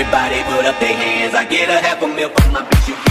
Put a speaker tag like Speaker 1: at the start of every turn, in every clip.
Speaker 1: Everybody put up their hands. I get a
Speaker 2: half a meal from
Speaker 1: my bitch. You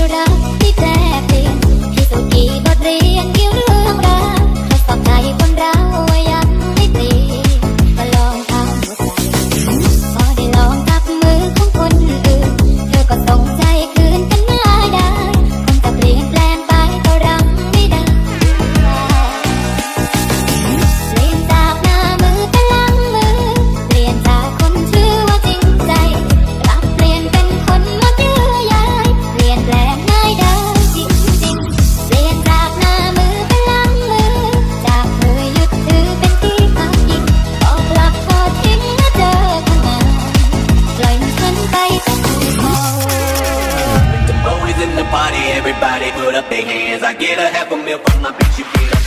Speaker 1: llorar party, everybody put up their hands. I get a half a meal from my bitch, you get a